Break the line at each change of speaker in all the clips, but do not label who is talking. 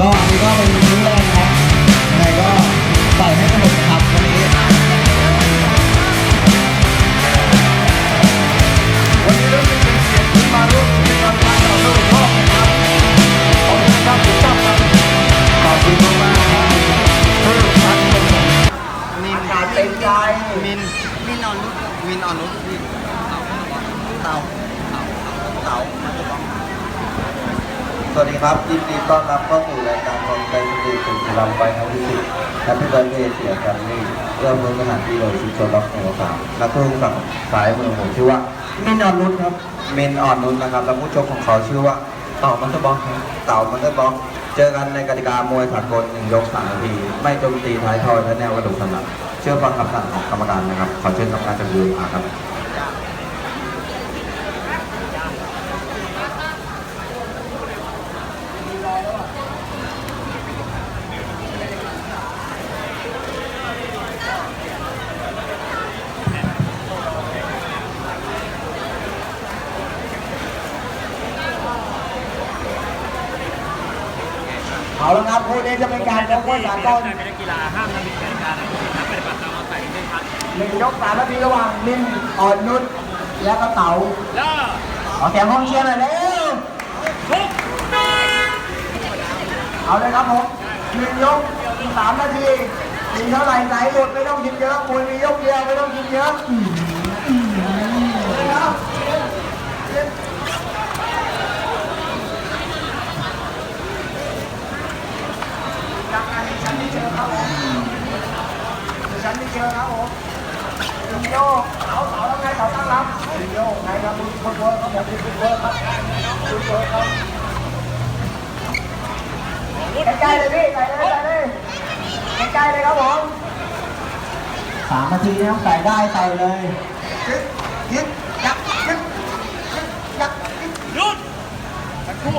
ก็อันนี้ก็เป็นมื้อแรกนะครับยังไงก็ใส่ให้สนุกครับวันนี้
วันนี้เราเป็นเกียรติที่มาร่วมกิจกรรมการต่อสู้รอบนะครับขอบคุณครับคุณตั้มครับขอบคุณมากๆครับเพิ่มพันคนมีอากาศเป็นใจ
มินมินออนนุชมินออนนุชพี่เต่าเต่าเต่ามันจะต้อง
สวัสดีครับยินดีต้อนรับเข้าสู่รายการของใจดีสุดลำไปทั้งที่สิบแฮปปี้เบิร์ดเดย์เสียกันนี่เริ่มมือสถานที่โดยชุมชนรักโมสามนักทุ่งฝั่งสายมือผมชื่อว่ามินออนนุชครับมินออนนุชนะครับแล้วผู้ชมของเขาชื่อว่าเต่ามันเตอร์บ็อกเต่ามันเตอร์บ็อกเจอกันในกติกามวยสากลหนึ่งยกสามนาที ไม่โจมตีท้ายทอยและแนวกระดูกสันหลังเชื่อฟังคำสั่งของกรรมการนะครับ ขอเชิญทำงานจากยูอาครับ
เอาละครับคู่นี้จะเป็นการชกมวยสากล
เป็นกีฬาห้ามนำผิดกติกาและนักปฏิบัติตามมาใส่ไม่ทัน
หนึ่งยกสามนาทีระหว่างมินอ่อนนุชและก็เต๋า
แล้ว
ขอเสียงห้องเชียร์หน่อยเร็ว
ทุก
เอาเลยครับผมหนึ่งยกสามนาทีมีเท่าไหร่ไหนหมดไม่ต้องคิดเยอะมวยมียกเดียวไม่ต้องคิดเยอะครับจากการดิฉันที่เจอครับผม ดิฉันที่เจอครับผมหนึ่งโยกเสาเสาแล้วไงเสาตั้งรับหนึ่งโยกไงครับคุณคุณเวิร์คครับผมคุณเวิร์คครับคุณเวิร์คครับใกล้ๆเลยพี่ใส่เลยใส่เลยใกล้ๆเลยครับผม
สามนาทีนะครับใส่ได้ใส่เลย
ยึดยึดยักยึดยึดยักยึด
หยุดสักครู่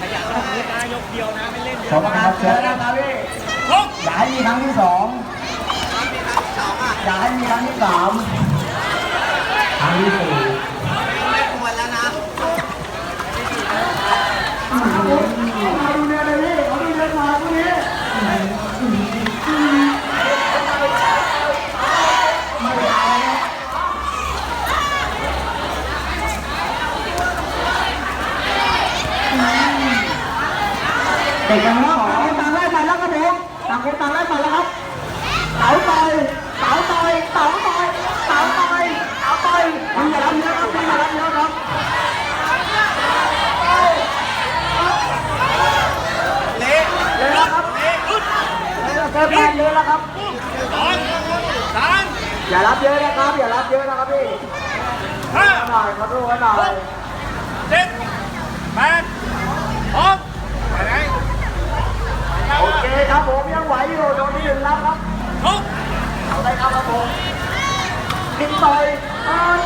ขยันทำมือนะยกเดียวนะไม่เล่นเย
ช
อะ
ม
ค
นะค
รั
รั
บบเชิ
เชิ
ญ
ญ
นะครับพี่
ทุก
อย่าให้มีครั้งที่สอง อย่าให้มีครั้งที่สามครั้งที่สี่
เอาดูเนื้อเลยพี่เอาดูเนื้อมาพวกนี้ไม่เอา
เด็กกันแล้ว
ต่างคนต่างไล่ไปแล้วครับผมต่างคนต่างไล่ไปแล้วครับเต๋าต่อยเต๋าต่อยเต๋าต่อยเต๋าต่อยเต๋าต่อยคุณอย่ารับเยอะครับคุณอย่ารับเยอะครับ
เละ
เลยแล้วครับ
เละหยุด
เลยแล้วเกินไปเลยแล้วครับ
สองสาม
อย่ารับเยอะนะครับ อย่ารับเยอะนะครับพี่
ห้า
หน่อยขอดูกันหน่อย
เจ็ดแปดหกไปไหน
โอเคครับผมยังไหวอยู่โดนที่หนึ่งแล้วครับ
ทุก
เอาได้ครับครับผมกินต่อยเอ้ย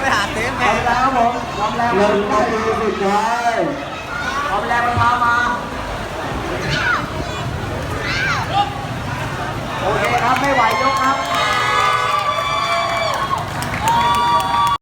ไม่หาเต็ม
เอาไปแล้วครับผมความแรง
หนึ่งนาทีสุดท้าย 玩哟啊！